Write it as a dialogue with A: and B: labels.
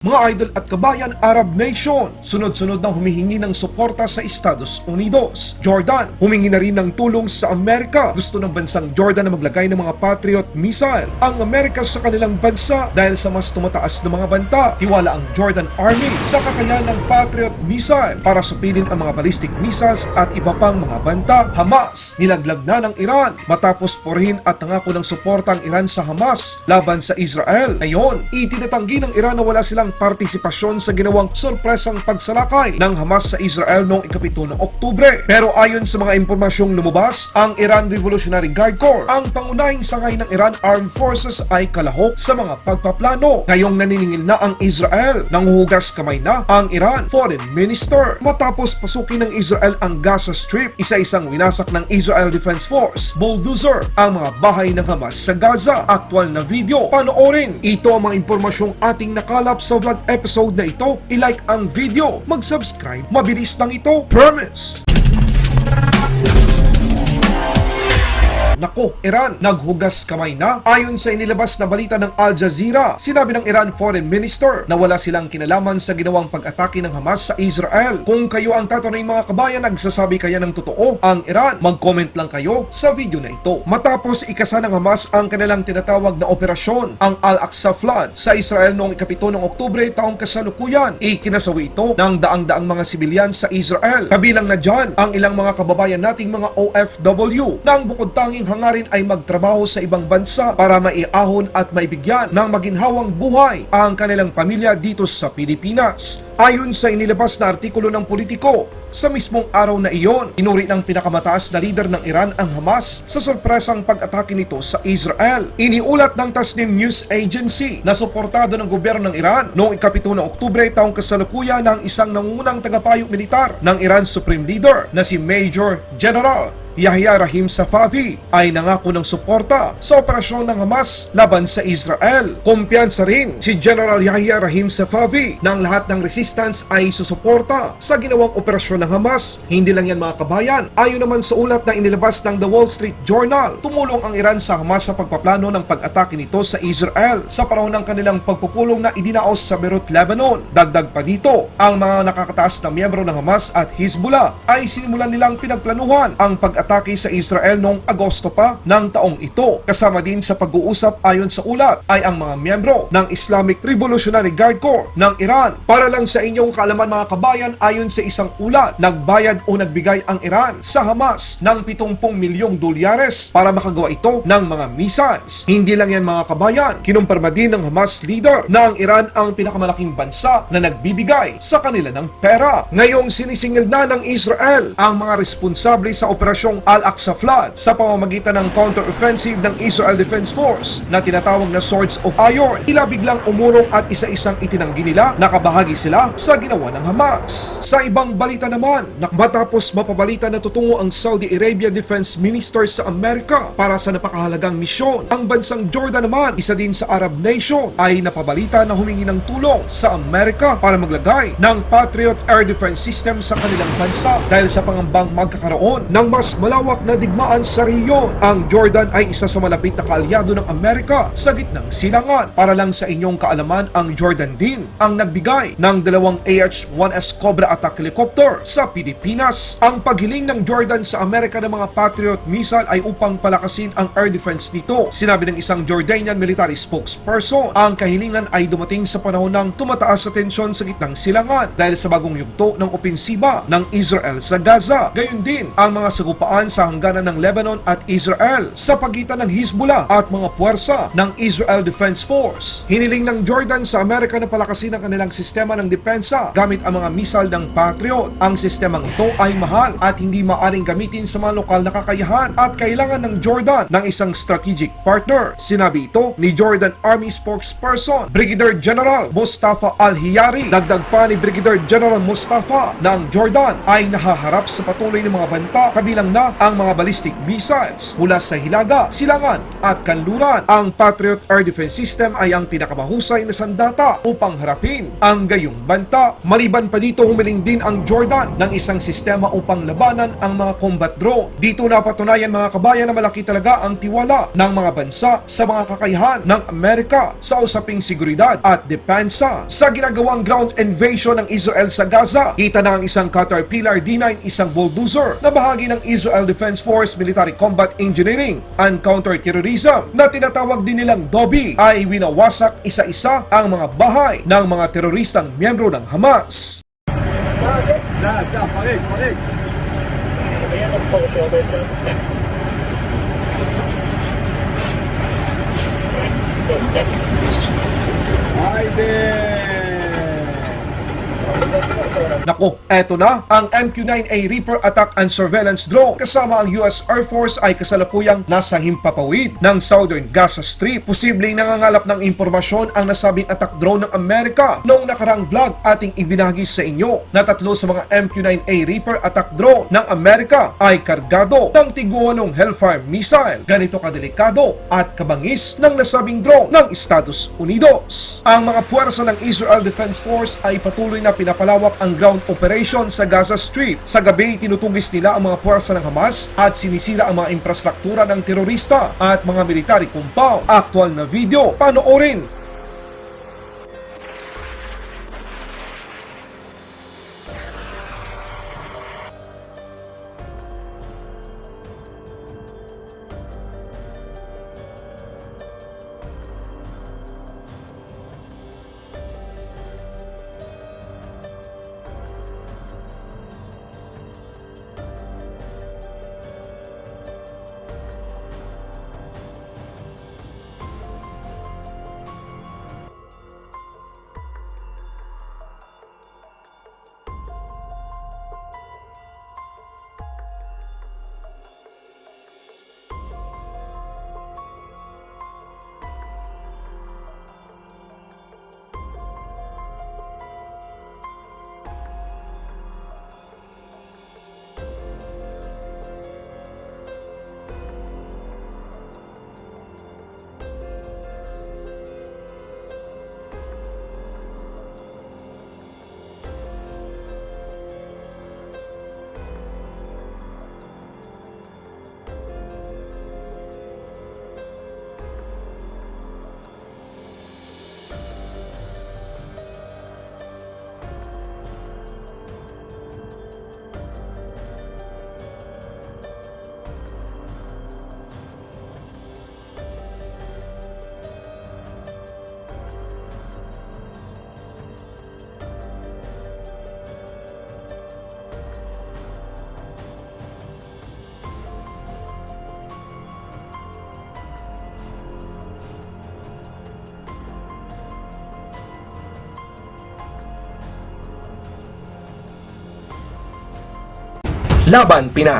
A: Mga idol at kabayan Arab Nation, sunod-sunod na humihingi ng suporta sa Estados Unidos. Jordan, humingi na rin ng tulong sa Amerika. Gusto ng bansang Jordan na maglagay ng mga Patriot missile ang Amerika sa kanilang bansa dahil sa mas tumataas na mga banta. Tiwala ang Jordan Army sa kakayahan ng Patriot missile para supilin ang mga ballistic missiles at iba pang mga banta. Hamas, nilaglag na ng Iran matapos purihin at nangako ng suporta ang Iran sa Hamas laban sa Israel. Ngayon, itinatanggi ng Iran na wala silang partisipasyon sa ginawang sorpresang pagsalakay ng Hamas sa Israel noong ikapito ng Oktubre. Pero ayon sa mga impormasyong lumabas, ang Iran Revolutionary Guard Corps, ang pangunahing sangay ng Iran Armed Forces ay kalahok sa mga pagpaplano. Ngayong naniningil na ang Israel, nanguhugas kamay na ang Iran Foreign Minister. Matapos pasukin ng Israel ang Gaza Strip, isa-isang winasak ng Israel Defense Force, bulldozer, ang mga bahay ng Hamas sa Gaza. Aktual na video, panoorin. Ito ang mga impormasyong ating nakalap sa vlog episode na ito. I-like ang video, mag-subscribe, mabilis lang ito. Promise! Nako, Iran, naghugas kamay na. Ayon sa inilabas na balita ng Al Jazeera, sinabi ng Iran Foreign Minister na wala silang kinalaman sa ginawang pag-atake ng Hamas sa Israel. Kung kayo ang tatanungin mga kabayan, nagsasabi kaya ng totoo ang Iran, mag-comment lang kayo sa video na ito. Matapos ikasa ng Hamas ang kanilang tinatawag na operasyon, ang Al-Aqsa Flood sa Israel noong ikapito ng Oktubre taong kasalukuyan, ikinasawi ito ng daang-daang mga sibilyan sa Israel. Kabilang na dyan ang ilang mga kababayan nating mga OFW na ang bukod tanging hangarin ay magtrabaho sa ibang bansa para maiahon at maibigyan ng maginhawang buhay ang kanilang pamilya dito sa Pilipinas. Ayon sa inilabas na artikulo ng politiko, sa mismong araw na iyon, inuri ng pinakamataas na leader ng Iran ang Hamas sa sorpresang pag-atake nito sa Israel. Iniulat ng Tasnim News Agency na suportado ng gobyerno ng Iran noong ikapito ng Oktubre taong kasalukuyan ng isang nangungunang tagapayo militar ng Iran Supreme Leader na si Major General Yahya Rahim Safavi ay nangako ng suporta sa operasyon ng Hamas laban sa Israel. Kumpiyansa rin si General Yahya Rahim Safavi na ang lahat ng resistance ay susuporta sa ginawang operasyon ng Hamas. Hindi lang yan mga kabayan. Ayon naman sa ulat na inilabas ng The Wall Street Journal, tumulong ang Iran sa Hamas sa pagpaplano ng pag-atake nito sa Israel sa panahon ng kanilang pagpupulong na idinaos sa Beirut, Lebanon. Dagdag pa dito, ang mga nakakataas na miyembro ng Hamas at Hezbollah ay sinimulan nilang pinagplanuhan ang pag-atake sa Israel noong Agosto pa ng taong ito. Kasama din sa pag-uusap ayon sa ulat ay ang mga miyembro ng Islamic Revolutionary Guard Corps ng Iran. Para lang sa inyong kaalaman mga kabayan ayon sa isang ulat, nagbayad o nagbigay ang Iran sa Hamas ng 70 milyong dolyares para makagawa ito ng mga missiles. Hindi lang yan mga kabayan, kinumpirma din ng Hamas leader na ang Iran ang pinakamalaking bansa na nagbibigay sa kanila ng pera. Ngayong sinisingil na ng Israel ang mga responsable sa operasyong Al-Aqsa Flood sa pamamagitan ng counter-offensive ng Israel Defense Force na tinatawag na Swords of Iron. Tila biglang umurong at isa-isang itinanggi nila nakabahagi sila sa ginawa ng Hamas. Sa ibang balita naman, matapos mapabalita na tutungo ang Saudi Arabia Defense Minister sa Amerika para sa napakahalagang misyon, ang bansang Jordan naman, isa din sa Arab nation, ay napabalita na humingi ng tulong sa Amerika para maglagay ng Patriot Air Defense System sa kanilang bansa dahil sa pangambang magkakaroon ng mas malawak na digmaan sa rehiyon. Ang Jordan ay isa sa malapit na kaalyado ng Amerika sa gitnang silangan. Para lang sa inyong kaalaman, ang Jordan din ang nagbigay ng dalawang AH-1S Cobra attack helicopter sa Pilipinas. Ang paghiling ng Jordan sa Amerika ng mga Patriot missile ay upang palakasin ang air defense nito. Sinabi ng isang Jordanian military spokesperson, ang kahilingan ay dumating sa panahon ng tumataas sa tensyon sa gitnang silangan dahil sa bagong yugto ng opensiba ng Israel sa Gaza. Gayun din ang mga sagupaan sa hangganan ng Lebanon at Israel sa pagitan ng Hezbollah at mga puwersa ng Israel Defense Force. Hiniling ng Jordan sa Amerika na palakasin ang kanilang sistema ng depensa gamit ang mga misal ng Patriot. Ang sistemang ito ay mahal at hindi maaring gamitin sa mga lokal na kakayahan at kailangan ng Jordan ng isang strategic partner. Sinabi ito ni Jordan Army spokesperson Brigadier General Mustafa Al-Hiyari. Dagdag pa ni Brigadier General Mustafa na ang Jordan ay nahaharap sa patuloy ng mga banta kabilang na na ang mga ballistic missiles mula sa hilaga, silangan at kanluran. Ang Patriot Air Defense System ay ang pinakamahusay na sandata upang harapin ang gayong banta. Maliban pa dito humiling din ang Jordan ng isang sistema upang labanan ang mga combat drone. Dito napatunayan mga kabayan na malaki talaga ang tiwala ng mga bansa sa mga kakayahan ng Amerika sa usaping seguridad at depensa. Sa ginagawang ground invasion ng Israel sa Gaza, kita na ang isang Caterpillar D9, isang bulldozer na bahagi ng Israel Defense Force Military Combat Engineering and Counter-Terrorism na tinatawag din nilang DOBI ay winawasak isa-isa ang mga bahay ng mga teroristang miyembro ng Hamas.
B: لا
A: Nako, eto na ang MQ-9A Reaper Attack and Surveillance Drone kasama ang US Air Force ay kasalukuyang nasa himpapawid ng Southern Gaza Strip. Posibleng nangangalap ng impormasyon ang nasabing attack drone ng Amerika noong nakarang vlog ating ibinahagi sa inyo na tatlo sa mga MQ-9A Reaper attack drone ng Amerika ay kargado ng tigwalong Hellfire missile. Ganito kadelikado at kabangis ng nasabing drone ng Estados Unidos. Ang mga puwersa ng Israel Defense Force ay patuloy na pinapalawak ang ground operation sa Gaza Strip. Sa gabi, tinutugis nila ang mga puwersa ng Hamas at sinisira ang mga infrastruktura ng terorista at mga military compound. Aktual na video, panoorin!
C: Laban Pinas